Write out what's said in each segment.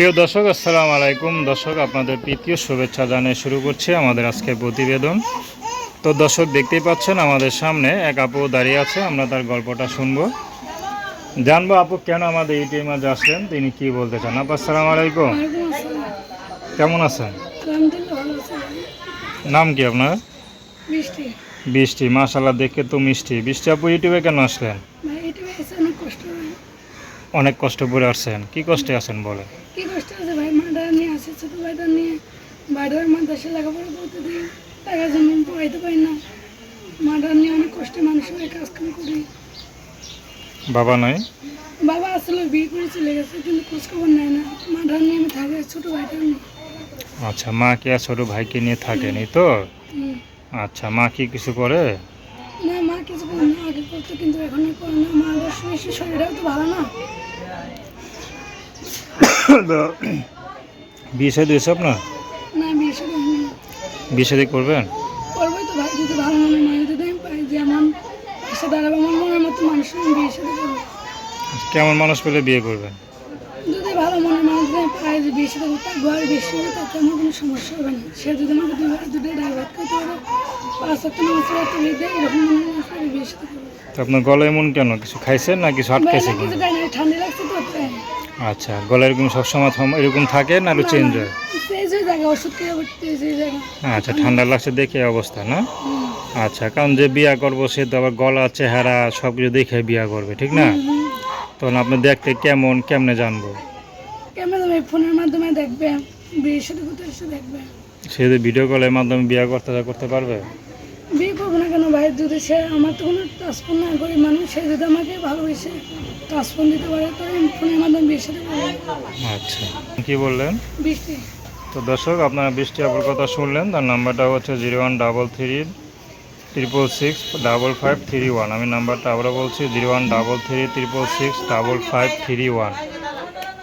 প্রিয় দর্শক আসসালামু আলাইকুম। দর্শক আপনাদের প্রীতীয় শুভেচ্ছা জানিয়ে শুরু করছি আমাদের আজকের প্রতিবেদন। তো দর্শক দেখতেই পাচ্ছেন আমাদের সামনে এক আপু দাঁড়িয়ে আছে আমরা তার গল্পটা শুনব। জানব আপু কেন আমাদের ইউটিউব মাঝে আসলেন? তিনি কি বলতে চান? আপু আসসালামু আলাইকুম। কেমন আছেন? নাম কি আপনার? বৃষ্টি মাশাল্লাহ দেখে তো মিষ্টি। বৃষ্টি আপু ইউটিউবে কেন আসলেন ভাই এটা এসে অনেক কষ্ট হয় অনেক কষ্ট করে আসছেন। কি কষ্টে আছেন বলে কি কষ্ট আছে ভাই? মাটা নিয়ে আসে ছোটো ভাইটা নিয়ে। বাইরের মাদ্রাসা লেখাপড়া করতে দিই। টাকা জন্য পড়াইতে পারি না। মাটা নিয়ে অনেক কষ্টে মানুষের হয়ে কাজকাম করি। বাবা নাই? বাবা আসলে বিয়ে করে চলে গেছে কিন্তু খোঁজখবর নেয় না। মাটা নিয়ে আমি থাকি ছোটো ভাইটা নিয়ে। আচ্ছা মা কি আর ছোটো ভাইকে নিয়ে থাকেনি তো? আচ্ছা মা কি কিছু করে না মা কিছু করে না আগে করতো কিন্তু এখন আর করে না মা বেশি বেশি শরীরটাও তো ভালো না। বিয়ে শাদী হয়েছে আপনার? না বিয়ে সাথে হয়নি। বিয়ে শাদী করবেন? করবোই তো ভাই যদি ভালো মনে হয় যদি আমি পাই যে এমন পাশে দাঁড়াবো আমার মনের মতো মানুষ আমি বিয়ে সাথে করব। কেমন মানুষ পেলে বিয়ে করবেন? যদি ভালো মনের মানুষ যদি আমি পাই যে বিয়ে সাথে করতে ঘর বেশি হবে তাতে আমার কোনো সমস্যা হবে না। সে যদি আমাকে ভাই দুটো ড্রাইভার করতে পারে আপনার গলায় এমন কেন? কিছু খাইছেন না কিছু আটকাইছে আচ্ছা গলায় এরকম সবসময় এরকম থাকে না আরও চেঞ্জ হয় আচ্ছা ঠান্ডা লাগছে দেখে অবস্থা না? আচ্ছা কারণ যে বিয়া করব সে তো আবার গলা চেহারা সব কিছু দেখে বিয়া করবে ঠিক না? তখন আপনি দেখতে কেমন কেমনে জানব? ফোনের মাধ্যমে দেখবে বিয়ের সাথে দেখবে। সে যদি ভিডিও কলের মাধ্যমে বিয়া করতে করতে পারবে বিয়ে করব না কেন ভাই যদি সে আমার তো কোনো ট্রান্সফোন না করি মানুষ সে যদি আমাকে ভালোবেসে ট্রান্সফোন দিতে পারে তাহলে আমি ফোনের মাধ্যমে বিয়ের সাথে আচ্ছা। কি বললেন? বৃষ্টি। তো দর্শক আপনারা বৃষ্টি আপুর কথা শুনলেন তার নাম্বারটা হচ্ছে zero one double three triple six double five three one. আমি নাম্বারটা আবারও বলছি zero one double three triple six double five three one.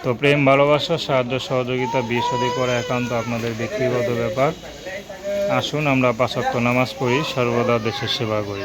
তো প্রেম ভালোবাসা সাহায্য সহযোগিতা বিয়ে শাদী করা একান্ত আপনাদের ব্যক্তিগত ব্যাপার। আসুন আমরা পাঁচক্ত নামাজ পড়ি সর্বদা দেশের সেবা করি।